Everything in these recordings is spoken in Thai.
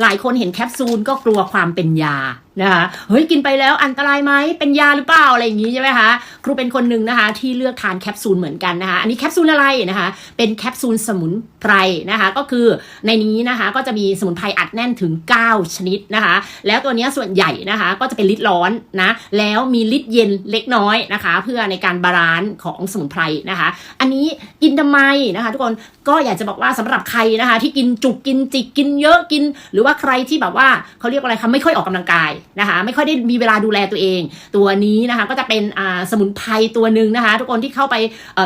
หลายคนเห็นแคปซูลก็กลัวความเป็นยานะคะเฮ้ยกินไปแล้วอันตรายไหมเป็นยาหรือเปล่าอะไรอย่างนี้ใช่ไหมคะครูเป็นคนหนึ่งนะคะ ที่เลือกทานแคปซูลเหมือนกันนะคะ อันนี้แคปซูลอะไรนะคะ เป็นแคปซูลสมุนไพรนะคะ ก็คือในนี้นะคะก็จะมีสมุนไพรอัดแน่นถึง 9 ชนิดนะคะ แล้วตัวนี้ส่วนใหญ่นะคะ ก็จะเป็นลิตรร้อนนะแล้วมีลิตรเย็นเล็กน้อยนะคะ เพื่อในการบาลานซ์ของสมุนไพรนะคะ อันนี้กินทำไมนะคะ ทุกคนก็อยากจะบอกว่าสำหรับใครนะคะ ที่กินจุกกินจิกกินเยอะกิน หรือว่าใครที่แบบว่าเขาเรียกว่าอะไรคะไม่ค่อยออกกำลังกายนะคะไม่ค่อยได้มีเวลาดูแลตัวเอง ตัวนี้นะคะก็จะเป็นสมุนไพรตัวหนึ่งนะคะ ทุกคนที่เข้าไป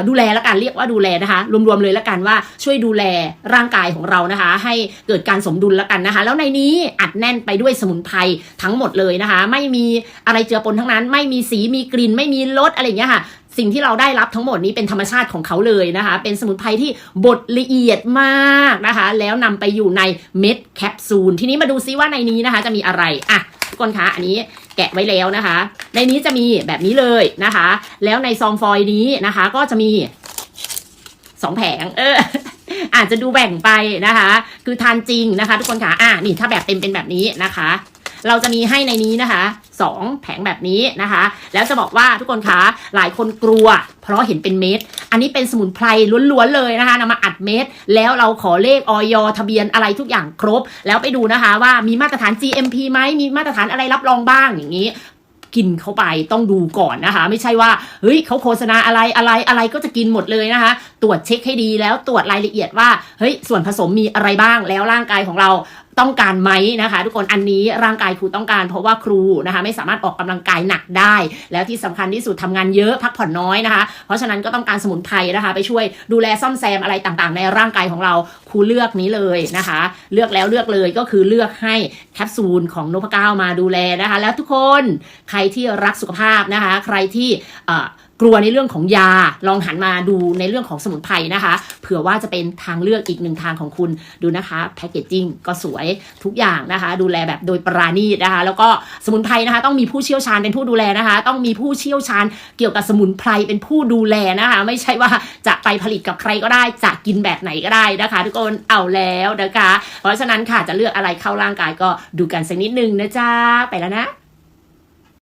ดูแลแล้วกันเรียกว่าดูแลนะคะ รวมๆเลยแล้วกันว่าช่วยดูแลร่างกายของเรานะคะ ให้เกิดการสมดุลแล้วกันนะคะ แล้วในนี้อัดแน่นไปด้วยสมุนไพรทั้งหมดเลยนะคะ ไม่มีอะไรเจือปนทั้งนั้น ไม่มีสีมีกลิ่น ไม่มีรสอะไรอย่างเงี้ยค่ะสิ่งที่เราได้รับทั้งหมดนี้เป็นธรรมชาติของเขาเลยนะคะ เป็นสมุนไพรที่บดละเอียดมากนะคะ แล้วนำไปอยู่ในเม็ดแคปซูล ทีนี้มาดูซิว่าในนี้นะคะ จะมีอะไรอะ ทุกคนคะอันนี้แกะไว้แล้วนะคะ ในนี้จะมีแบบนี้เลยนะคะ แล้วในซองฟอยล์นี้นะคะ ก็จะมีสองแผง เออ อาจจะดูแบ่งไปนะคะ คือทานจริงนะคะ ทุกคนคะอะนี่ถ้าแบบเต็มเป็นแบบนี้นะคะ เราจะมีให้ในนี้นะคะสองแผงแบบนี้นะคะ แล้วจะบอกว่าทุกคนคะหลายคนกลัว เพราะเห็นเป็นเม็ด อันนี้เป็นสมุนไพรล้วนๆเลยนะคะนำมาอัดเม็ด แล้วเราขอเลขออยทะเบียนอะไรทุกอย่างครบ แล้วไปดูนะคะว่ามีมาตรฐาน GMP ไหมมีมาตรฐานอะไรรับรองบ้างอย่างนี้กินเข้าไปต้องดูก่อนนะคะ ไม่ใช่ว่าเฮ้ยเขาโฆษณาอะไรอะไรอะไรก็จะกินหมดเลยนะคะ รวจเช็คให้ดีแล้วตรวจรายละเอียดว่าเฮ้ยส่วนผสมมีอะไรบ้างแล้วร่างกายของเราต้องการไหมนะคะ ทุกคนอันนี้ร่างกายครูต้องการ เพราะว่าครูนะคะ ไม่สามารถออกกำลังกายหนักได้ แล้วที่สำคัญที่สุดทำงานเยอะพักผ่อนน้อยนะคะ เพราะฉะนั้นก็ต้องการสมุนไพรนะคะ ไปช่วยดูแลซ่อมแซมอะไรต่างๆ ในร่างกายของเราครูเลือกนี้เลยนะคะ เลือกแล้วเลือกเลยก็คือเลือกให้แคปซูลของนพเก้ามาดูแลนะคะ แล้วทุกคนใครที่รักสุขภาพนะคะ ใครที่เอ่อ กลัวในเรื่องของยาลองหันมาดูในเรื่องของสมุนไพรนะคะ เผื่อว่าจะเป็นทางเลือกอีกหนึ่งทางของคุณดูนะคะแพคเกจจิ้งก็สวยทุกอย่างนะคะ ดูแลแบบโดยปราณีตนะคะ แล้วก็สมุนไพรนะคะ ต้องมีผู้เชี่ยวชาญเป็นผู้ดูแลนะคะ ต้องมีผู้เชี่ยวชาญเกี่ยวกับสมุนไพรเป็นผู้ดูแลนะคะ ไม่ใช่ว่าจะไปผลิตกับใครก็ได้จะกินแบบไหนก็ได้นะคะ ทุกคนเอาแล้วนะคะ เพราะฉะนั้นค่ะจะเลือกอะไรเข้าร่างกายก็ดูกันสักนิดนึงนะจ๊ะไปแล้วนะ